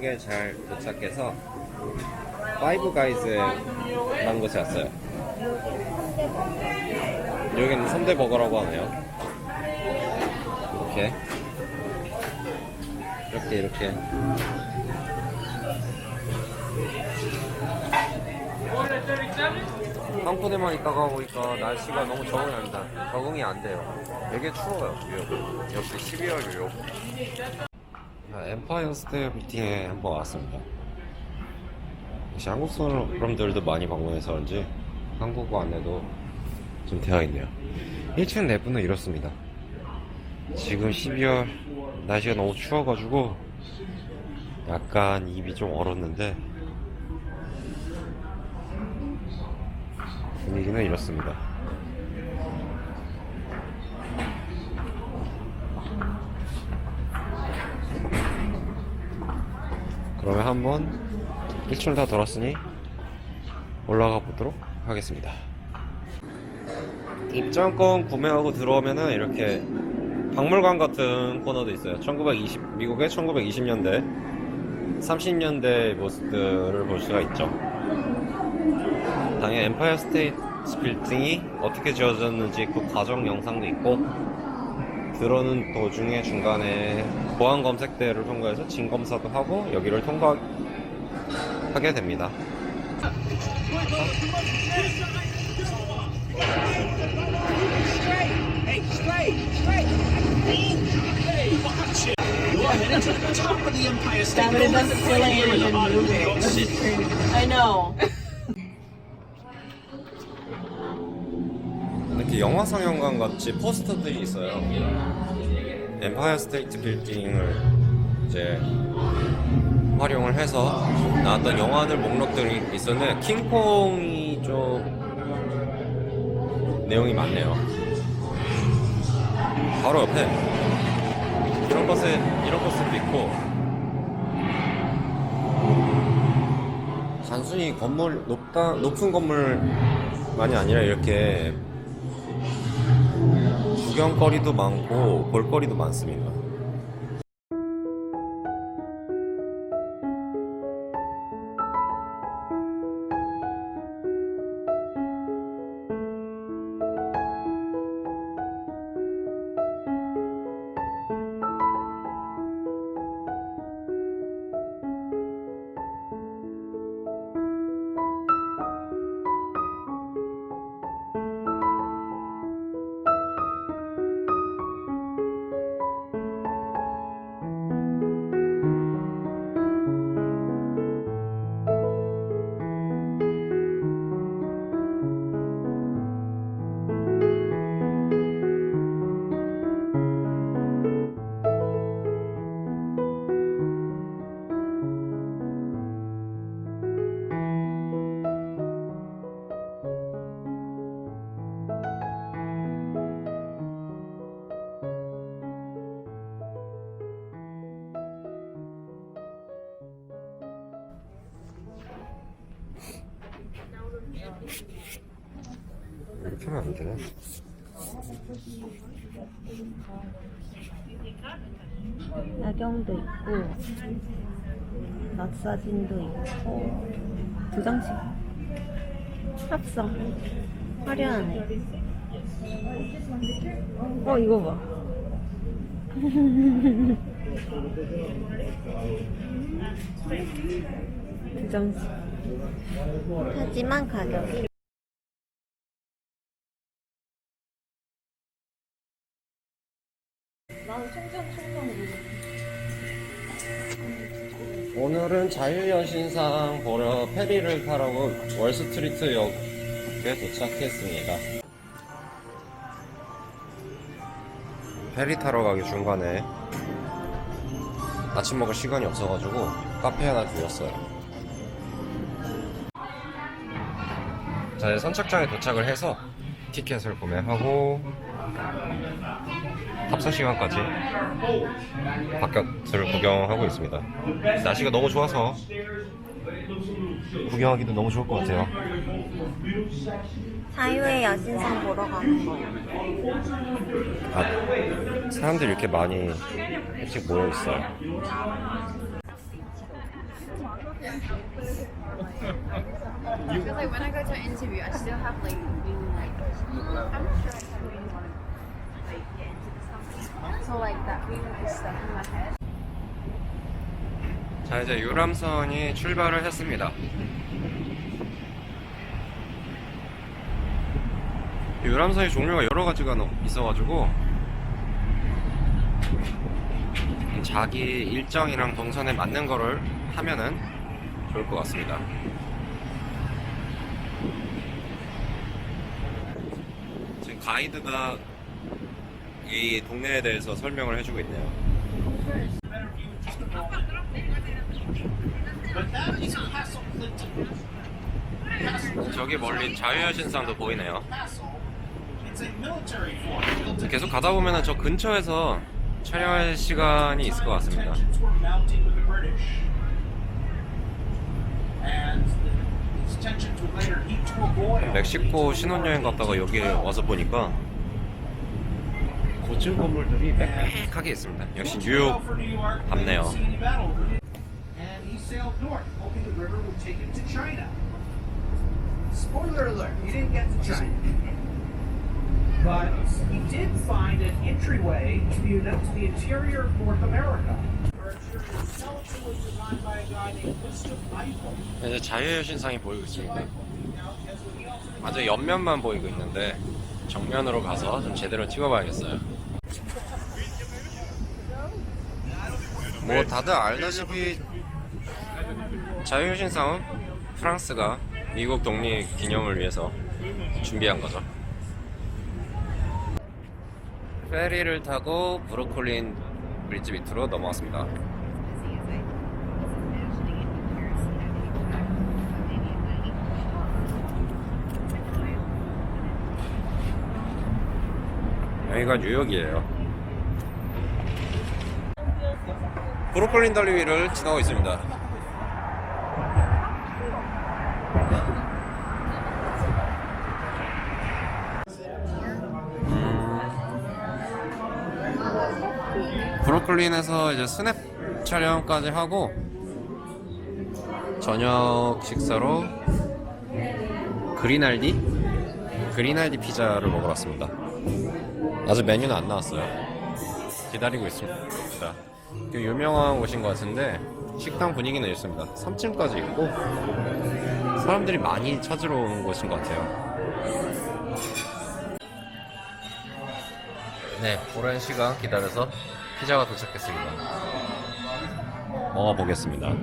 저녁에 잘 도착해서 파이브 가이즈 라는 곳에 왔어요. 여기는 3대 버거라고 하네요. 이렇게 이렇게 이렇게 한푼에만 있다가 보니까 날씨가 너무 적응이 안 돼. 적응이 안 돼요. 되게 추워요, 뉴욕. 역시 12월 뉴욕. 아, 엠파이어 스테이트 미팅에 한번 왔습니다. 역시 한국 사람들도 많이 방문해서 그런지 한국어 안에도 좀 되어 있네요. 1층 내부는 이렇습니다. 지금 12월 날씨가 너무 추워가지고 약간 입이 좀 얼었는데 분위기는 이렇습니다. 그러면 한번 1층을 다 돌았으니 올라가 보도록 하겠습니다. 입장권 구매하고 들어오면은 이렇게 박물관 같은 코너도 있어요. 1920 미국의 1920년대, 30년대 모습들을 볼 수가 있죠. 당연히 엠파이어 스테이트 빌딩이 어떻게 지어졌는지 그 과정 영상도 있고 들어오는 도중에 중간에 보안 검색대를 통과해서 진 검사도 하고 여기를 통과하게 됩니다. 이렇게 영화 상영관 같이 포스터들이 있어요. 엠파이어 스테이트 빌딩을 이제 활용을 해서 나왔던 영화들 목록들이 있었는데 킹콩이 좀 내용이 많네요. 바로 옆에 이런 것에 이런 것도 있고 단순히 건물 높다 높은 건물만이 아니라 이렇게 구경거리도 많고 볼거리도 많습니다. 이렇게 하면 안 되나? 야경도 있고 낮 사진도 있고 두 장씩 합성. 화려하네. 어 이거 봐. 두 장씩 하지만 가격이 오늘은 자유여신상 보러 페리를 타라고 월스트리트 역에 도착했습니다. 페리 타러 가기 중간에 아침 먹을 시간이 없어가지고 카페 하나 들렸어요. 자, 선착장에 도착을 해서 티켓을 구매하고 탑승 시간까지 바깥을 구경하고 있습니다. 날씨가 너무 좋아서 구경하기도 너무 좋을 것 같아요. 자유의 여신상 보러 가는 거야 아, 사람들이 이렇게 많이 일찍 모여 있어요. Because like when I go to an interview, I still have like, like I'm not sure if I really want to like get into this company. So like that feeling is stuck in my head. 자 이제 유람선이 출발을 했습니다. 유람선의 종류가 여러 가지가 너- 있어가지고 자기 일정이랑 동선에 맞는 거를 하면은 좋을 것 같습니다. 지금 가이드가 이 동네에 대해서 설명을 해주고 있네요. 저기 멀리 보이네요. Fort built in 계속 가다 보면은 저 근처에서 촬영할 시간이 있을 것 같습니다. 멕시코 신혼여행 갔다가 여기 와서 보니까 고층 건물들이 빽빽하게 있습니다. 역시 뉴욕 답네요. And he sailed north, hoping the river would take him to China. Spoiler alert, he didn't get to China. But he did find an entryway to the, to the interior of North America. 이제 자유여신상이 보이고 있습니다. 아주 옆면만 보이고 있는데 정면으로 가서 좀 제대로 찍어봐야겠어요. 뭐 다들 알다시피 자유여신상은 프랑스가 미국 독립 기념을 위해서 준비한 거죠. 페리를 타고 브루클린 브릿지 밑으로 넘어왔습니다. 여기가 뉴욕이에요. 브루클린 달리 위를 지나고 있습니다. 음, 브루클린에서 이제 스냅 촬영까지 하고 저녁 식사로 그리날디 그리날디 피자를 먹으러 왔습니다. 아직 메뉴는 안 나왔어요. 기다리고 있습니다. 그 유명한 곳인 것 같은데 식당 분위기는 있습니다. 3층까지 있고 사람들이 많이 찾으러 오는 곳인 것 같아요. 네, 오랜 시간 기다려서 피자가 도착했습니다. 먹어보겠습니다.